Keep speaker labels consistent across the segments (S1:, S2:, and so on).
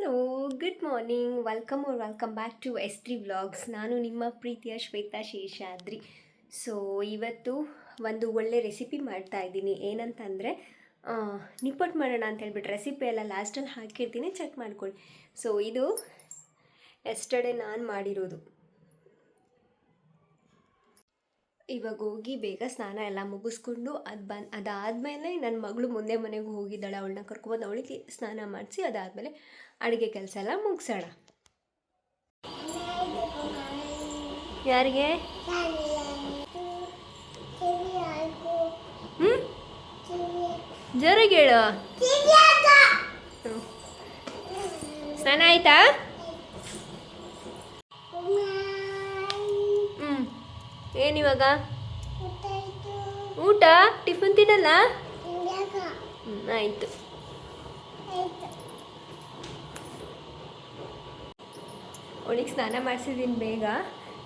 S1: Hello good morning welcome are welcome back to S three vlogs ನಾನು ನಿಮ್ಮ ಪ್ರೀತಿಯ Shweta Seshadri. So ಇವತ್ತು ಒಂದು ಒಳ್ಳೆ ರೆಸಿಪಿ ಮಾಡ್ತಾ ಇದ್ದೀನಿ. ಏನಂತಂದರೆ ನಿಪ್ಪಟ್ಟು ಮಾಡೋಣ ಅಂತ ಹೇಳ್ಬಿಟ್ಟು ರೆಸಿಪಿ ಎಲ್ಲ ಲಾಸ್ಟಲ್ಲಿ ಹಾಕಿರ್ತೀನಿ. ಚೆಕ್ ಮಾಡ್ಕೊಳ್ಳಿ. ಸೊ ಇದು ಎಸ್ಟರ್ಡೇ ನಾನು ಮಾಡಿರೋದು. ಇವಾಗ ಹೋಗಿ ಬೇಗ ಸ್ನಾನ ಎಲ್ಲ ಮುಗಿಸ್ಕೊಂಡು ಅದು ಬಂದು ಅದಾದಮೇಲೆ ನನ್ನ ಮಗಳು ಮುಂದೆ ಮನೆಗೆ ಹೋಗಿದ್ದಾಳೆ, ಅವಳನ್ನ ಕರ್ಕೊಬಂದು ಅವಳಿಗೆ ಸ್ನಾನ ಮಾಡಿಸಿ ಅದಾದಮೇಲೆ ಅಡುಗೆ ಕೆಲಸ ಎಲ್ಲ ಮುಗಿಸೋಣ. ಯಾರಿಗೆ? ಹ್ಞೂ ಜೋರಾಗಿ ಹೇಳು. ಸ್ನಾನ ಆಯ್ತಾ ಹ್ಞೂ ಏನಿವಾಗ? ಊಟ ಟಿಫನ್ ತಿನ್ನಲ್ಲ? ಆಯ್ತು. ಅವಳಿಗೆ ಸ್ನಾನ ಮಾಡಿಸಿದ್ದೀನಿ ಬೇಗ.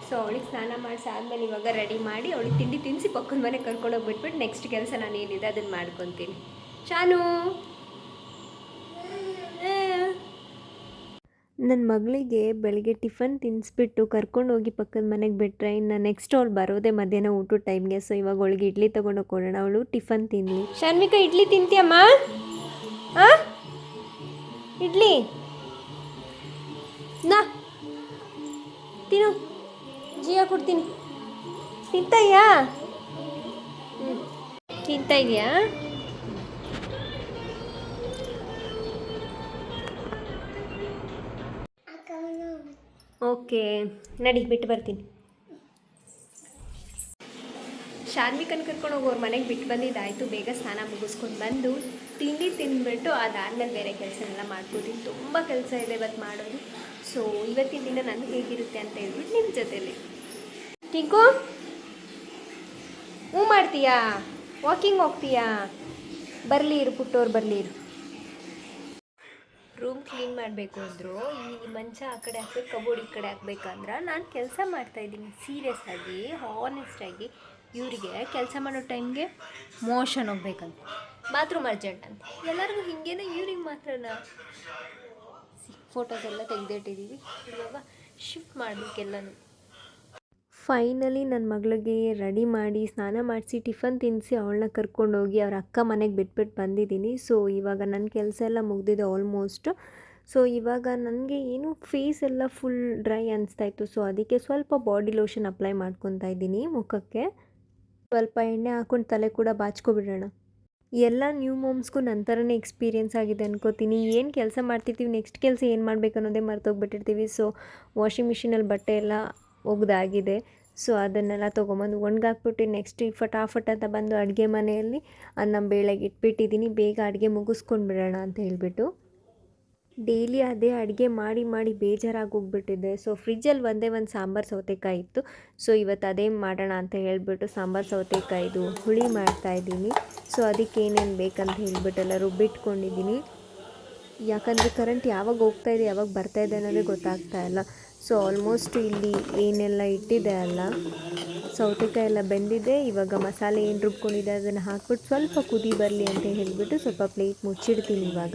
S1: ಸೊ ಅವಳಿಗೆ ಸ್ನಾನ ಮಾಡಿಸಿ ಆದಮೇಲೆ ಇವಾಗ ರೆಡಿ ಮಾಡಿ ಅವಳಿಗೆ ತಿಂಡಿ ತಿನ್ನಿಸಿ ಪಕ್ಕದ ಮನೆ ಕರ್ಕೊಂಡೋಗ್ಬಿಟ್ಬಿಟ್ಟು ನೆಕ್ಸ್ಟ್ ಕೆಲಸ ನಾನು ಏನಿದೆ ಅದನ್ನು ಮಾಡ್ಕೊತೀನಿ. ಶಾನು? ನನ್ನ ಮಗಳಿಗೆ ಬೆಳಗ್ಗೆ ಟಿಫನ್ ತಿನ್ನಿಸ್ಬಿಟ್ಟು ಕರ್ಕೊಂಡೋಗಿ ಪಕ್ಕದ ಮನೆಗೆ ಬಿಟ್ಟರೆ ಇನ್ನು ನೆಕ್ಸ್ಟ್ ಅವ್ಳು ಬರೋದೇ ಮಧ್ಯಾಹ್ನ ಊಟದ ಟೈಮ್ಗೆ. ಸೊ ಇವಾಗ ಅವಳಿಗೆ ಇಡ್ಲಿ ತೊಗೊಂಡು ಹೋಗೋಣ ಅವಳು ಟಿಫನ್ ತಿನ್ನಲಿ ಶಾನ್ವಿಕಾ ಇಡ್ಲಿ ತಿಂತೀಯಮ್ಮ? ಹಾಂ ಇಡ್ಲಿ? ನಾ. ತಿನ್ನು. ಜೀವ ಕೊಡ್ತೀನಿ. ತಿಂತಯ್ಯಾ ಹ್ಞೂ ತಿಂತಾ ಇದೆಯಾ? ಓಕೆ, ನಡಿ, ಬಿಟ್ಟು ಬರ್ತೀನಿ. ಶಾನ್ವಿಕನ್ ಕರ್ಕೊಂಡು ಹೋಗೋರು ಮನೆಗೆ ಬಿಟ್ಟು ಬಂದಿದ್ದಾಯಿತು. ಬೇಗ ಸ್ನಾನ ಮುಗಿಸ್ಕೊಂಡು ಬಂದು ತಿಂಡಿ ತಿಂದ್ಬಿಟ್ಟು ಅದಾದಮೇಲೆ ಬೇರೆ ಕೆಲಸನೆಲ್ಲ ಮಾಡ್ಕೋತೀನಿ. ತುಂಬ ಕೆಲಸ ಇದೆ ಇವತ್ತು ಮಾಡೋದು. ಸೊ ಇವತ್ತಿನ ದಿನ ನನಗೆ ಹೇಗಿರುತ್ತೆ ಅಂತ ಹೇಳ್ಬಿಟ್ಟು ನಿಮ್ಮ ಜೊತೆಲಿ. ಟಿಂಕು ಹ್ಞೂ ಮಾಡ್ತೀಯಾ? ವಾಕಿಂಗ್ ಹೋಗ್ತೀಯಾ? ಬರಲಿ ಇರು, ಪುಟ್ಟೋರು ಬರಲಿ ಇರು. ರೂಮ್ ಕ್ಲೀನ್ ಮಾಡಬೇಕು ಅಂದರು, ಈ ಮಂಚ ಆ ಕಡೆ ಹಾಕ್ಬೇಕು ಕಬೋರ್ಡ್ ಈ ಕಡೆ ಹಾಕ್ಬೇಕಂದ್ರೆ ನಾನು ಕೆಲಸ ಮಾಡ್ತಾಯಿದ್ದೀನಿ ಸೀರಿಯಸ್ ಆಗಿ ಹಾನೆಸ್ಟ್ ಆಗಿ ಇವರಿಗೆ ಕೆಲಸ ಮಾಡೋ ಟೈಮ್ಗೆ ಮೋಷನ್ ಹೋಗ್ಬೇಕಂತ. ಬಾತ್ರೂಮ್ ಅರ್ಜೆಂಟ್ ಅಂತ. ಎಲ್ಲರಿಗೂ ಹಿಂಗೇನೆ ಇವ್ರಿಗೆ ಮಾತ್ರನ? ಫೋಟೋಸ್ ಎಲ್ಲ ತೆಗೆದಿಟ್ಟಿದ್ದೀವಿ ಇವಾಗ ಶಿಫ್ಟ್ ಮಾಡಬೇಕೆಲ್ಲನೂ. ಫೈನಲಿ ನನ್ನ ಮಗಳಿಗೆ ರೆಡಿ ಮಾಡಿ ಸ್ನಾನ ಮಾಡಿಸಿ ಟಿಫನ್ ತಿನ್ನಿಸಿ ಅವಳನ್ನ ಕರ್ಕೊಂಡೋಗಿ ಅವ್ರ ಅಕ್ಕ ಮನೆಗೆ ಬಿಟ್ಬಿಟ್ಟು ಬಂದಿದ್ದೀನಿ. ಸೊ, ಇವಾಗ ನನ್ನ ಕೆಲಸ ಎಲ್ಲ ಮುಗ್ದಿದೆ ಆಲ್ಮೋಸ್ಟ್ ಸೊ, ಇವಾಗ ನನಗೆ ಏನು ಫೇಸ್ ಎಲ್ಲ ಫುಲ್ ಡ್ರೈ ಅನಿಸ್ತಾ ಇತ್ತು. ಸೊ, ಅದಕ್ಕೆ ಸ್ವಲ್ಪ ಬಾಡಿ ಲೋಷನ್ ಅಪ್ಲೈ ಮಾಡ್ಕೊತಾ ಇದ್ದೀನಿ ಮುಖಕ್ಕೆ. ಸ್ವಲ್ಪ ಎಣ್ಣೆ ಹಾಕೊಂಡು ತಲೆ ಕೂಡ ಬಾಚ್ಕೊಬಿಡೋಣ. ಎಲ್ಲ ನ್ಯೂ ಮೋಮ್ಸ್ಗೂ ನನ್ನ ಥರನೇ ಎಕ್ಸ್ಪೀರಿಯೆನ್ಸ್ ಆಗಿದೆ ಅನ್ಕೋತೀನಿ. ಏನು ಕೆಲಸ ಮಾಡ್ತಿರ್ತೀವಿ ನೆಕ್ಸ್ಟ್ ಕೆಲಸ ಏನು ಮಾಡಬೇಕು ಅನ್ನೋದೇ ಮರ್ತೋಗ್ಬಿಟ್ಟಿರ್ತೀವಿ ಸೊ ವಾಷಿಂಗ್ ಮಿಷಿನಲ್ಲಿ ಬಟ್ಟೆ ಎಲ್ಲ ಒಗ್ದಾಗಿದೆ ಸೊ ಅದನ್ನೆಲ್ಲ ತೊಗೊಂಬಂದು ಒಣಗಾಕ್ಬಿಟ್ಟು ನೆಕ್ಸ್ಟ್ ಫಟಾಫಟ್ ಅಂತ ಬಂದು ಅಡುಗೆ ಮನೆಯಲ್ಲಿ ಅನ್ನ ಬೇಳೆಗೆ ಇಟ್ಬಿಟ್ಟಿದ್ದೀನಿ. ಬೇಗ ಅಡುಗೆ ಮುಗಿಸ್ಕೊಂಡು ಬಿಡೋಣ ಅಂತ ಹೇಳಿಬಿಟ್ಟು. ಡೈಲಿ ಅದೇ ಅಡುಗೆ ಮಾಡಿ ಮಾಡಿ ಬೇಜಾರಾಗಿ ಹೋಗ್ಬಿಟ್ಟಿದೆ ಸೊ ಫ್ರಿಜ್ಜಲ್ಲಿ ಒಂದೇ ಒಂದು ಸಾಂಬಾರು ಸೌತೆಕಾಯಿ ಇತ್ತು. ಸೊ ಇವತ್ತು ಅದೇ ಮಾಡೋಣ ಅಂತ ಹೇಳಿಬಿಟ್ಟು ಸಾಂಬಾರು ಸೌತೆಕಾಯಿದು ಹುಳಿ ಮಾಡ್ತಾಯಿದ್ದೀನಿ ಸೊ ಅದಕ್ಕೆ ಏನೇನು ಬೇಕಂತ ಹೇಳಿಬಿಟ್ಟೆಲ್ಲ ರುಬ್ಬಿಟ್ಕೊಂಡಿದ್ದೀನಿ ಯಾಕಂದರೆ ಕರೆಂಟ್ ಯಾವಾಗ ಹೋಗ್ತಾ ಇದೆ, ಯಾವಾಗ ಬರ್ತಾಯಿದೆ ಅನ್ನೋದೇ ಗೊತ್ತಾಗ್ತಾ ಇಲ್ಲ. ಸೊ ಆಲ್ಮೋಸ್ಟ್ ಇಲ್ಲಿ ಏನೆಲ್ಲ ಇಟ್ಟಿದೆ ಅಲ್ಲ? ಸೌತೆಕಾಯಿ ಎಲ್ಲ ಬೆಂದಿದೆ. ಇವಾಗ ಮಸಾಲೆ ಏನು ರುಬ್ಕೊಂಡಿದೆ ಅದನ್ನು ಹಾಕ್ಬಿಟ್ಟು ಸ್ವಲ್ಪ ಕುದಿ ಬರಲಿ ಅಂತ ಹೇಳಿಬಿಟ್ಟು ಸ್ವಲ್ಪ ಪ್ಲೇಟ್ ಮುಚ್ಚಿಡ್ತೀನಿ ಇವಾಗ.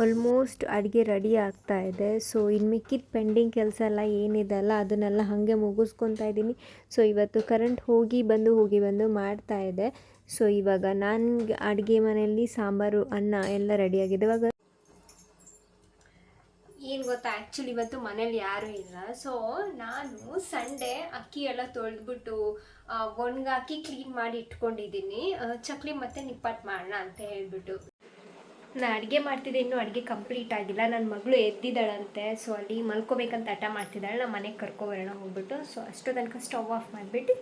S1: ಆಲ್ಮೋಸ್ಟ್ ಅಡುಗೆ ರೆಡಿ ಆಗ್ತಾ ಇದೆ. ಸೊ ಇನ್ನು ಮಿಕ್ಕಿದ ಪೆಂಡಿಂಗ್ ಕೆಲಸ ಎಲ್ಲ ಏನಿದೆ ಅಲ್ಲ, ಅದನ್ನೆಲ್ಲ ಹಾಗೆ ಮುಗಿಸ್ಕೊತಾ ಇದ್ದೀನಿ. ಸೊ ಇವತ್ತು ಕರೆಂಟ್ ಹೋಗಿ ಬಂದು ಹೋಗಿ ಬಂದು ಮಾಡ್ತಾ ಇದೆ. ಸೊ ಇವಾಗ ನಾನು ಅಡುಗೆ ಮನೆಯಲ್ಲಿ ಸಾಂಬಾರು, ಅನ್ನ ಎಲ್ಲ ರೆಡಿಯಾಗಿದೆ ಇವಾಗ ಏನು ಗೊತ್ತಾ? ಆ್ಯಕ್ಚುಲಿ ಇವತ್ತು ಮನೇಲಿ ಯಾರೂ ಇಲ್ಲ. ಸೊ ನಾನು ಸಂಡೇ ಅಕ್ಕಿ ಎಲ್ಲ ತೊಳೆದ್ಬಿಟ್ಟು ಒಣಗಾಕಿ ಕ್ಲೀನ್ ಮಾಡಿ ಇಟ್ಕೊಂಡಿದ್ದೀನಿ. ಚಕ್ಲಿ ಮತ್ತು ನಿಪ್ಪಟ್ಟು ಮಾಡೋಣ ಅಂತ ಹೇಳಿಬಿಟ್ಟು. ನಾನು ಅಡುಗೆ ಮಾಡ್ತಿದ್ದೆ, ಇನ್ನೂ ಅಡುಗೆ ಕಂಪ್ಲೀಟ್ ಆಗಿಲ್ಲ. ನನ್ನ ಮಗಳು ಎದ್ದಿದ್ದಾಳಂತೆ. ಸೊ ಅಲ್ಲಿ ಮಲ್ಕೋಬೇಕಂತ ಹಠ ಮಾಡ್ತಿದ್ದಾಳೆ. ನಮ್ಮ ಮನೆಗೆ ಕರ್ಕೊಬರೋಣ ಹೋಗ್ಬಿಟ್ಟು. ಸೊ ಅಷ್ಟು ತನಕ ಸ್ಟವ್ ಆಫ್ ಮಾಡಿಬಿಟ್ಟು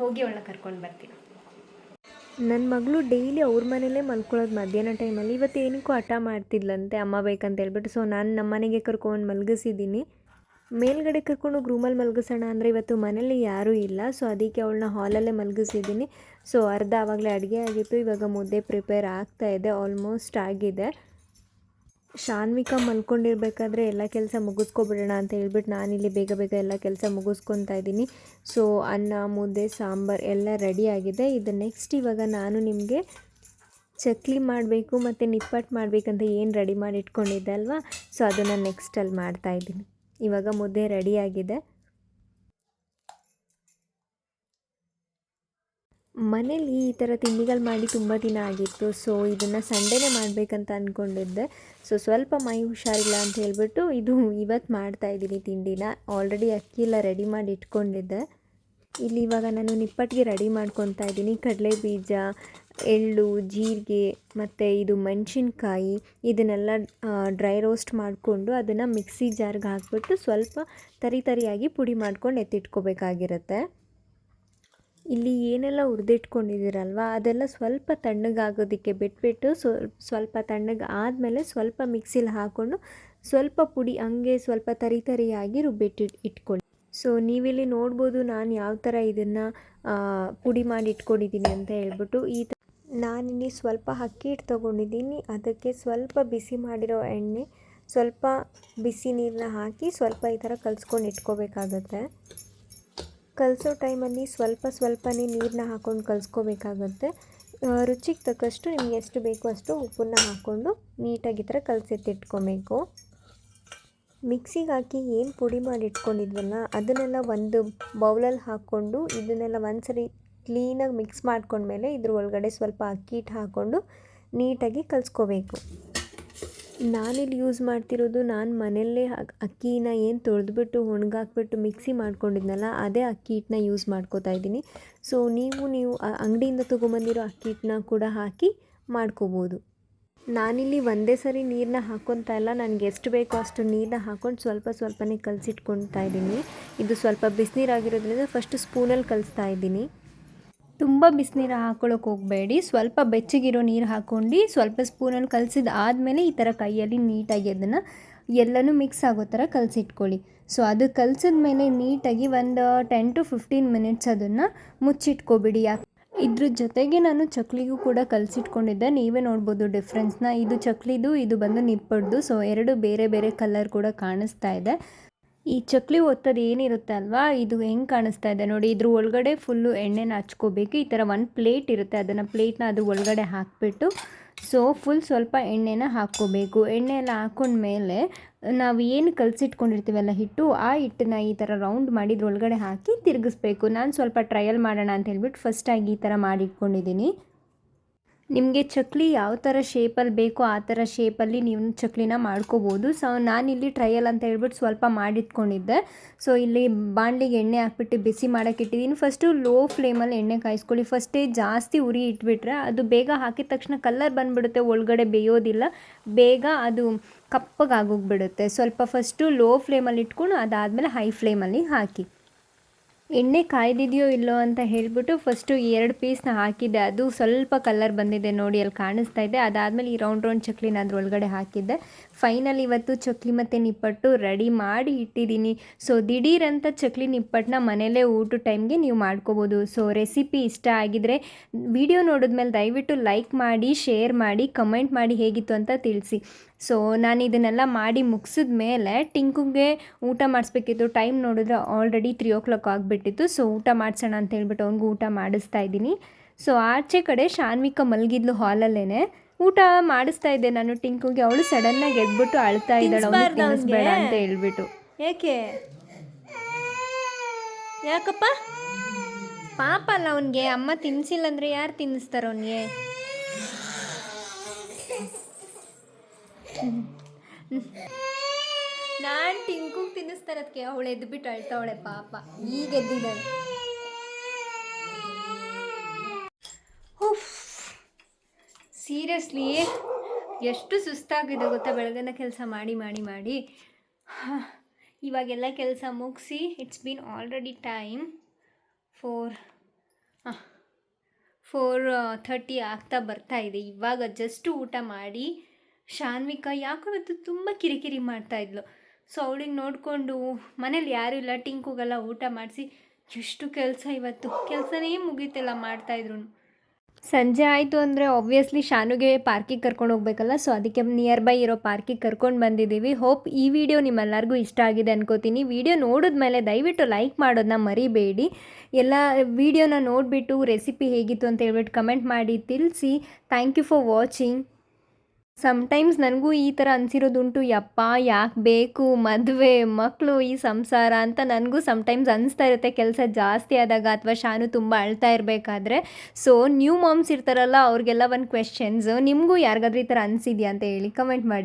S1: ಹೋಗಿ ಅವಳನ್ನ ಕರ್ಕೊಂಡು ಬರ್ತೀನಿ. ನನ್ನ ಮಗಳು ಡೈಲಿ ಅವ್ರ ಮನೇಲೇ ಮಲ್ಕೊಳ್ಳೋದು ಮಧ್ಯಾಹ್ನ ಟೈಮಲ್ಲಿ ಇವತ್ತು ಏನಕ್ಕೂ ಹಠ ಮಾಡ್ತಿದ್ಲಂತೆ ಅಮ್ಮ ಬೇಕಂತ ಹೇಳ್ಬಿಟ್ಟು. ಸೊ ನಾನು ನಮ್ಮ ಮನೆಗೆ ಕರ್ಕೊಂಡು ಮಲಗಿಸಿದ್ದೀನಿ. ಮೇಲ್ಗಡೆ ಕರ್ಕೊಂಡು ರೂಮಲ್ಲಿ ಮಲಗಿಸೋಣ ಅಂದರೆ ಇವತ್ತು ಮನೇಲಿ ಯಾರೂ ಇಲ್ಲ. ಸೊ ಅದಕ್ಕೆ ಅವಳನ್ನ ಹಾಲಲ್ಲೇ ಮಲಗಿಸಿದ್ದೀನಿ. ಸೊ ಅರ್ಧ ಆವಾಗಲೇ ಅಡುಗೆ ಆಗಿತ್ತು. ಇವಾಗ ಮುದ್ದೆ ಪ್ರಿಪೇರ್ ಆಗ್ತಾ ಇದೆ. ಆಲ್ಮೋಸ್ಟ್ ಆಗಿದೆ. ಶಾನ್ವಿಕಾ ಮಲ್ಕೊಂಡಿರ್ಬೇಕಾದ್ರೆ ಎಲ್ಲ ಕೆಲಸ ಮುಗಿಸ್ಕೊಬಿಡೋಣ ಅಂತ ಹೇಳ್ಬಿಟ್ಟು ನಾನಿಲ್ಲಿ ಬೇಗ ಬೇಗ ಎಲ್ಲ ಕೆಲಸ ಮುಗಿಸ್ಕೊತಾ ಇದ್ದೀನಿ. ಸೊ ಅನ್ನ, ಮುದ್ದೆ, ಸಾಂಬಾರು ಎಲ್ಲ ರೆಡಿ ಆಗಿದೆ. ಇದು ನೆಕ್ಸ್ಟ್ ಇವಾಗ ನಾನು ನಿಮಗೆ
S2: ಚಕ್ಲಿ ಮಾಡಬೇಕು ಮತ್ತು ನಿಪ್ಪಟ್ಟು ಮಾಡಬೇಕಂತ ಏನು ರೆಡಿ ಮಾಡಿ ಇಟ್ಕೊಂಡಿದ್ದೆ ಅಲ್ವಾ? ಸೊ ಅದನ್ನು ನೆಕ್ಸ್ಟಲ್ಲಿ ಮಾಡ್ತಾಯಿದ್ದೀನಿ ಇವಾಗ ಮುದ್ದೆ ರೆಡಿಯಾಗಿದೆ ಮನೇಲಿ ಈ ಥರ ತಿಂಡಿಗಳು ಮಾಡಿ ತುಂಬ ದಿನ ಆಗಿತ್ತು. ಸೊ ಇದನ್ನು ಸಂಡೇನೇ ಮಾಡಬೇಕಂತ ಅಂದ್ಕೊಂಡಿದ್ದೆ ಸೊ ಸ್ವಲ್ಪ ಮೈ ಹುಷಾರಿಲ್ಲ ಅಂತ ಹೇಳ್ಬಿಟ್ಟು ಇದು ಇವತ್ತು ಮಾಡ್ತಾ ಇದ್ದೀನಿ ತಿಂಡಿನ. ಆಲ್ರೆಡಿ ಅಕ್ಕಿ ಎಲ್ಲ ರೆಡಿ ಮಾಡಿ ಇಟ್ಕೊಂಡಿದ್ದೆ. ಇಲ್ಲಿ ಇವಾಗ ನಾನು ನಿಪ್ಪಟ್ಟಿಗೆ ರೆಡಿ ಮಾಡ್ಕೊತಾ ಇದ್ದೀನಿ. ಕಡಲೆ ಬೀಜ, ಎಳ್ಳು, ಜೀರಿಗೆ ಮತ್ತು ಇದು ಮೆಣಸಿನ್ಕಾಯಿ ಇದನ್ನೆಲ್ಲ ಡ್ರೈ ರೋಸ್ಟ್ ಮಾಡಿಕೊಂಡು ಅದನ್ನು ಮಿಕ್ಸಿ ಜಾರ್ಗೆ ಹಾಕ್ಬಿಟ್ಟು ಸ್ವಲ್ಪ ತರಿ ತರಿಯಾಗಿ ಪುಡಿ ಮಾಡ್ಕೊಂಡು ಎತ್ತಿಟ್ಕೋಬೇಕಾಗಿರುತ್ತೆ. ಇಲ್ಲಿ ಏನೆಲ್ಲ ಹುರಿದಿಟ್ಕೊಂಡಿದ್ದೀರಲ್ವ? ಅದೆಲ್ಲ ಸ್ವಲ್ಪ ತಣ್ಣಗಾಗೋದಕ್ಕೆ ಬಿಟ್ಬಿಟ್ಟು ಸ್ವಲ್ಪ ತಣ್ಣಗೆ ಆದಮೇಲೆ ಸ್ವಲ್ಪ ಮಿಕ್ಸಿಲಿ ಹಾಕ್ಕೊಂಡು ಸ್ವಲ್ಪ ಪುಡಿ ಹಂಗೆ ಸ್ವಲ್ಪ ತರಿ ತರಿಯಾಗಿ ರುಬ್ಬಿಟ್ಟು ಇಟ್ಕೊಂಡು. ಸೊ, ನೀವಿಲ್ಲಿ ನೋಡ್ಬೋದು ನಾನು ಯಾವ ಥರ ಇದನ್ನು ಪುಡಿ ಮಾಡಿ ಇಟ್ಕೊಂಡಿದ್ದೀನಿ ಅಂತ ಹೇಳ್ಬಿಟ್ಟು ಈ ನಾನಿಲ್ಲಿ ಸ್ವಲ್ಪ ಅಕ್ಕಿ ಹಿಟ್ಟು ತೊಗೊಂಡಿದ್ದೀನಿ. ಅದಕ್ಕೆ ಸ್ವಲ್ಪ ಬಿಸಿ ಮಾಡಿರೋ ಎಣ್ಣೆ, ಸ್ವಲ್ಪ ಬಿಸಿ ನೀರನ್ನ ಹಾಕಿ ಸ್ವಲ್ಪ ಈ ಥರ ಕಲಿಸ್ಕೊಂಡು ಇಟ್ಕೋಬೇಕಾಗತ್ತೆ. ಕಲಿಸೋ ಟೈಮಲ್ಲಿ ಸ್ವಲ್ಪ ಸ್ವಲ್ಪನೇ ನೀರನ್ನ ಹಾಕ್ಕೊಂಡು ಕಲಸ್ಕೋಬೇಕಾಗತ್ತೆ. ರುಚಿಗೆ ತಕ್ಕಷ್ಟು ನಿಮ್ಗೆ ಎಷ್ಟು ಬೇಕೋ ಅಷ್ಟು ಉಪ್ಪನ್ನ ಹಾಕ್ಕೊಂಡು ನೀಟಾಗಿ ಥರ ಕಲಸೆತ್ತಿಟ್ಕೊಬೇಕು ಮಿಕ್ಸಿಗೆ ಹಾಕಿ ಏನು ಪುಡಿ ಮಾಡಿ ಇಟ್ಕೊಂಡಿದ್ವಲ್ಲ, ಅದನ್ನೆಲ್ಲ ಒಂದು ಬೌಲಲ್ಲಿ ಹಾಕ್ಕೊಂಡು ಇದನ್ನೆಲ್ಲ ಒಂದ್ಸರಿ ಕ್ಲೀನಾಗಿ ಮಿಕ್ಸ್ ಮಾಡ್ಕೊಂಡ್ಮೇಲೆ ಇದ್ರ ಒಳಗಡೆ ಸ್ವಲ್ಪ ಅಕ್ಕಿ ಹಿಟ್ಟು ಹಾಕ್ಕೊಂಡು ನೀಟಾಗಿ ಕಲಿಸ್ಕೋಬೇಕು. ನಾನಿಲ್ಲಿ ಯೂಸ್ ಮಾಡ್ತಿರೋದು ನಾನು ಮನೆಯಲ್ಲೇ ಅಕ್ಕಿನ ಏನು ತೊಳೆದ್ಬಿಟ್ಟು ಒಣಗಾಕ್ಬಿಟ್ಟು ಮಿಕ್ಸಿ ಮಾಡ್ಕೊಂಡಿದ್ನಲ್ಲ, ಅದೇ ಅಕ್ಕಿ ಹಿಟ್ಟನ್ನ ಯೂಸ್ ಮಾಡ್ಕೋತಾ ಇದ್ದೀನಿ. ಸೊ ನೀವು ನೀವು ಅಂಗಡಿಯಿಂದ ತೊಗೊಂಬಂದಿರೋ ಅಕ್ಕಿ ಹಿಟ್ಟನ್ನ ಕೂಡ ಹಾಕಿ ಮಾಡ್ಕೋಬೋದು. ನಾನಿಲ್ಲಿ ಒಂದೇ ಸರಿ ನೀರನ್ನ ಹಾಕ್ಕೊತಾ ಇಲ್ಲ. ನನಗೆ ಎಷ್ಟು ಬೇಕೋ ಅಷ್ಟು ನೀರನ್ನ ಹಾಕ್ಕೊಂಡು ಸ್ವಲ್ಪ ಸ್ವಲ್ಪನೇ ಕಲಸಿಟ್ಕೊಳ್ತಾ ಇದ್ದೀನಿ. ಇದು ಸ್ವಲ್ಪ ಬಿಸಿನೀರಾಗಿರೋದ್ರಿಂದ ಫಸ್ಟ್ ಸ್ಪೂನಲ್ಲಿ ಕಲಿಸ್ತಾ ಇದ್ದೀನಿ. ತುಂಬ ಬಿಸಿನೀರು ಹಾಕೊಳ್ಳೋಕೆ ಹೋಗಬೇಡಿ. ಸ್ವಲ್ಪ ಬೆಚ್ಚಗಿರೋ ನೀರು ಹಾಕ್ಕೊಂಡು ಸ್ವಲ್ಪ ಸ್ಪೂನಲ್ಲಿ ಕಲಸಿದ ಆದಮೇಲೆ ಈ ಥರ ಕೈಯಲ್ಲಿ ನೀಟಾಗಿ ಅದನ್ನು ಎಲ್ಲನೂ ಮಿಕ್ಸ್ ಆಗೋ ಥರ ಕಲಸಿಟ್ಕೊಳ್ಳಿ. ಸೊ, ಅದು ಕಲಸಿದ ಮೇಲೆ ನೀಟಾಗಿ ಒಂದು ಟೆನ್ ಟು ಫಿಫ್ಟೀನ್ ಮಿನಿಟ್ಸ್ ಅದನ್ನು ಮುಚ್ಚಿಟ್ಕೊಬಿಡಿ. ಯಾಕೆ ಇದ್ರ ಜೊತೆಗೆ ನಾನು ಚಕ್ಲಿಗೂ ಕೂಡ ಕಲಸಿಟ್ಕೊಂಡಿದ್ದೆ. ನೀವೇ ನೋಡ್ಬೋದು ಡಿಫ್ರೆನ್ಸ್ನ. ಇದು ಚಕ್ಲಿದು, ಇದು ಬಂದು ನಿಪ್ಪಡ್ದು. ಸೊ, ಎರಡು ಬೇರೆ ಬೇರೆ ಕಲರ್ ಕೂಡ ಕಾಣಿಸ್ತಾ ಇದೆ. ಈ ಚಕ್ಲಿ ಒತ್ತೋದು ಏನಿರುತ್ತೆ ಅಲ್ವಾ? ಇದು ಹೆಂಗೆ ಕಾಣಿಸ್ತಾ ಇದೆ ನೋಡಿ, ಇದ್ರ ಒಳಗಡೆ ಫುಲ್ಲು ಎಣ್ಣೆನ ಹಚ್ಕೋಬೇಕು. ಈ ಥರ ಒಂದು ಪ್ಲೇಟ್ ಇರುತ್ತೆ. ಅದನ್ನು ಪ್ಲೇಟ್ನ ಅದ್ರ ಒಳಗಡೆ ಹಾಕಿಬಿಟ್ಟು ಸೊ ಫುಲ್ ಸ್ವಲ್ಪ ಎಣ್ಣೆನ ಹಾಕ್ಕೋಬೇಕು. ಎಣ್ಣೆ ಎಲ್ಲ ಹಾಕ್ಕೊಂಡ್ಮೇಲೆ ನಾವು ಏನು ಕಲಸಿಟ್ಕೊಂಡಿರ್ತೀವಲ್ಲ ಹಿಟ್ಟು, ಆ ಹಿಟ್ಟನ್ನ ಈ ಥರ ರೌಂಡ್ ಮಾಡಿ ಇದ್ರೊಳಗಡೆ ಹಾಕಿ ತಿರುಗಿಸ್ಬೇಕು. ನಾನು ಸ್ವಲ್ಪ ಟ್ರಯಲ್ ಮಾಡೋಣ ಅಂತ ಹೇಳ್ಬಿಟ್ಟು ಫಸ್ಟಾಗಿ ಈ ಥರ ಮಾಡಿಟ್ಕೊಂಡಿದ್ದೀನಿ ನಿಮಗೆ ಚಕ್ಲಿ ಯಾವ ಥರ ಶೇಪಲ್ಲಿ ಬೇಕೋ ಆ ಥರ ಶೇಪಲ್ಲಿ ನೀವು ಚಕ್ಲಿನ ಮಾಡ್ಕೋಬೋದು. ಸೊ ನಾನಿಲ್ಲಿ ಟ್ರಯಲ್ ಅಂತ ಹೇಳ್ಬಿಟ್ಟು ಸ್ವಲ್ಪ ಮಾಡಿಟ್ಕೊಂಡಿದ್ದೆ. ಸೊ ಇಲ್ಲಿ ಬಾಣಲಿಗೆ ಎಣ್ಣೆ ಹಾಕ್ಬಿಟ್ಟು ಬಿಸಿ ಮಾಡೋಕೆ ಇಟ್ಟಿದ್ದೀನಿ ಫಸ್ಟು ಲೋ ಫ್ಲೇಮಲ್ಲಿ ಎಣ್ಣೆ ಕಾಯಿಸ್ಕೊಳ್ಳಿ. ಫಸ್ಟೇ ಜಾಸ್ತಿ ಉರಿ ಇಟ್ಬಿಟ್ರೆ ಅದು ಬೇಗ ಹಾಕಿದ ತಕ್ಷಣ ಕಲ್ಲರ್ ಬಂದುಬಿಡುತ್ತೆ, ಒಳಗಡೆ ಬೇಯೋದಿಲ್ಲ. ಬೇಗ ಅದು ಕಪ್ಪಗಾಗೋಗ್ಬಿಡುತ್ತೆ. ಸ್ವಲ್ಪ ಫಸ್ಟು ಲೋ ಫ್ಲೇಮಲ್ಲಿ ಇಟ್ಕೊಂಡು ಅದಾದಮೇಲೆ ಹೈ ಫ್ಲೇಮಲ್ಲಿ ಹಾಕಿ. ಎಣ್ಣೆ ಕಾಯ್ದಿದೆಯೋ ಇಲ್ಲೋ ಅಂತ ಹೇಳಿಬಿಟ್ಟು ಫಸ್ಟು ಎರಡು ಪೀಸ್ನ ಹಾಕಿದ್ದೆ. ಅದು ಸ್ವಲ್ಪ ಕಲರ್ ಬಂದಿದೆ ನೋಡಿ, ಅಲ್ಲಿ ಕಾಣಿಸ್ತಾ ಇದೆ. ಅದಾದಮೇಲೆ ಈ ರೌಂಡ್ ರೌಂಡ್ ಚಕ್ಲಿನ ಅದ್ರೊಳಗಡೆ ಹಾಕಿದ್ದೆ. ಫೈನಲ್ ಇವತ್ತು ಚಕ್ಲಿ ಮತ್ತು ನಿಪ್ಪಟ್ಟು ರೆಡಿ ಮಾಡಿ ಇಟ್ಟಿದ್ದೀನಿ. ಸೊ ದಿಢೀರಂತ ಚಕ್ಲಿ ನಿಪ್ಪಟ್ಟನ್ನ ಮನೇಲೇ ಊಟ ಟೈಮ್ಗೆ ನೀವು ಮಾಡ್ಕೋಬೋದು. ಸೊ ರೆಸಿಪಿ ಇಷ್ಟ ಆಗಿದ್ರೆ ವಿಡಿಯೋ ನೋಡಿದ್ಮೇಲೆ ದಯವಿಟ್ಟು ಲೈಕ್ ಮಾಡಿ ಶೇರ್ ಮಾಡಿ ಕಮೆಂಟ್ ಮಾಡಿ ಹೇಗಿತ್ತು ಅಂತ ತಿಳಿಸಿ. ಸೊ ನಾನು ಇದನ್ನೆಲ್ಲ ಮಾಡಿ ಮುಗಿಸಿದ ಮೇಲೆ ಟಿಂಕುಗೆ ಊಟ ಮಾಡಿಸ್ಬೇಕಿತ್ತು. ಟೈಮ್ ನೋಡಿದ್ರೆ ಆಲ್ರೆಡಿ ತ್ರೀ ಓ ಕ್ಲಾಕ್ ಆಗಿಬಿಟ್ಟಿತ್ತು. ಸೊ ಊಟ ಮಾಡಿಸೋಣ ಅಂತ ಹೇಳ್ಬಿಟ್ಟು ಅವ್ನಿಗೂ ಊಟ ಮಾಡಿಸ್ತಾ ಇದ್ದೀನಿ. ಸೊ ಆಚೆ ಕಡೆ ಶಾನ್ವಿಕ ಮಲಗಿದ್ಲು ಹಾಲಲ್ಲೇ ಊಟ ಮಾಡಿಸ್ತಾ ಇದ್ದೆ ನಾನು. ಟಿಂಕುಗೆ ಅವಳು ಸಡನ್ನಾಗಿ ಎದ್ಬಿಟ್ಟು ಅಳ್ತಾ ಇದ್ದಾಳೆ. ಅವನು ತಿನ್ನಿಸ್ಬೇಡ ಅಂತ ಹೇಳ್ಬಿಟ್ಟು.
S3: ಏಕೆ? ಯಾಕಪ್ಪ?
S2: ಪಾಪ ಅಲ್ಲ ಅವನಿಗೆ. ಅಮ್ಮ ತಿನ್ಸಿಲ್ಲ ಅಂದರೆ ಯಾರು ತಿನ್ನಿಸ್ತಾರೆ ಅವನಿಗೆ?
S3: ನಾನು ಟಿಂಕು ತಿನ್ನಿಸ್ತಾರೆ ಅದಕ್ಕೆ ಅವಳು ಎದ್ಬಿಟ್ಟು ಅಳ್ತಾವಳೆ ಪಾಪ. ಈಗ ಎದ್ದಿದ್ದಾಳೆ.
S2: ಸೀರಿಯಸ್ಲಿ ಎಷ್ಟು ಸುಸ್ತಾಗಿದೆ ಗೊತ್ತಾ? ಬೆಳಗಿನ ಕೆಲಸ ಮಾಡಿ ಮಾಡಿ ಮಾಡಿ. ಇವಾಗೆಲ್ಲ ಕೆಲಸ ಮುಗಿಸಿ it's been already time four four thirty ಆಗ್ತಾ ಬರ್ತಾ ಇದೆ. ಇವಾಗ ಜಸ್ಟ್ ಊಟ ಮಾಡಿ ಶಾನ್ವಿಕಾ ಯಾಕೋ ಇವತ್ತು ತುಂಬ ಕಿರಿಕಿರಿ ಮಾಡ್ತಾ ಇದ್ಲು. ಸೊ ಅವಳಿಗೆ ನೋಡಿಕೊಂಡು ಮನೇಲಿ ಯಾರೂ ಇಲ್ಲ. ಟಿಂಕುಗೆಲ್ಲ ಊಟ ಮಾಡಿಸಿ ಎಷ್ಟು ಕೆಲಸ ಇವತ್ತು. ಕೆಲಸನೇ ಮುಗೀತಿಲ್ಲ ಮಾಡ್ತಾಯಿದ್ರು ಸಂಜೆ ಆಯಿತು ಅಂದರೆ ಆಬ್ವಿಯಸ್ಲಿ ಶಾನುಗೆ ಪಾರ್ಕಿಗೆ ಕರ್ಕೊಂಡು ಹೋಗ್ಬೇಕಲ್ಲ. ಸೊ ಅದಕ್ಕೆ ನಿಯರ್ ಬೈ ಇರೋ ಪಾರ್ಕಿಗೆ ಕರ್ಕೊಂಡು ಬಂದಿದ್ದೀವಿ. ಹೋಪ್ ಈ ವಿಡಿಯೋ ನಿಮ್ಮೆಲ್ಲರಿಗೂ ಇಷ್ಟ ಆಗಿದೆ ಅನ್ಕೋತೀನಿ. ವಿಡಿಯೋ ನೋಡಿದ್ಮೇಲೆ ದಯವಿಟ್ಟು ಲೈಕ್ ಮಾಡೋದನ್ನ ಮರಿಬೇಡಿ. ಎಲ್ಲ ವಿಡಿಯೋನ ನೋಡಿಬಿಟ್ಟು ರೆಸಿಪಿ ಹೇಗಿತ್ತು ಅಂತ ಹೇಳ್ಬಿಟ್ಟು ಕಮೆಂಟ್ ಮಾಡಿ ತಿಳಿಸಿ. Thank you for watching sometimes ನನಗೂ ಈ ಥರ ಅನಿಸಿರೋದುಂಟು, ಯಪ್ಪ, ಯಾಕೆ ಬೇಕು, ಮದುವೆ ಮಕ್ಕಳು ಈ ಸಂಸಾರ ಅಂತ ನನಗೂ ಸಮ್ಟೈಮ್ಸ್ ಅನಿಸ್ತಾ ಇರುತ್ತೆ. ಕೆಲಸ ಜಾಸ್ತಿ ಆದಾಗ ಅಥವಾ ಶಾನು ತುಂಬ ಅಳ್ತಾ ಇರಬೇಕಾದ್ರೆ. ಸೊ ನ್ಯೂ ಮಾಮ್ಸ್ ಇರ್ತಾರಲ್ಲ, ಅವ್ರಿಗೆಲ್ಲ ಒಂದು ಕ್ವೆಶನ್ಸ್ ನಿಮಗೂ ಯಾರಿಗಾದ್ರೂ ಈ ಥರ ಅನಿಸಿದ್ಯಾ ಅಂತ ಹೇಳಿ ಕಮೆಂಟ್ ಮಾಡಿ.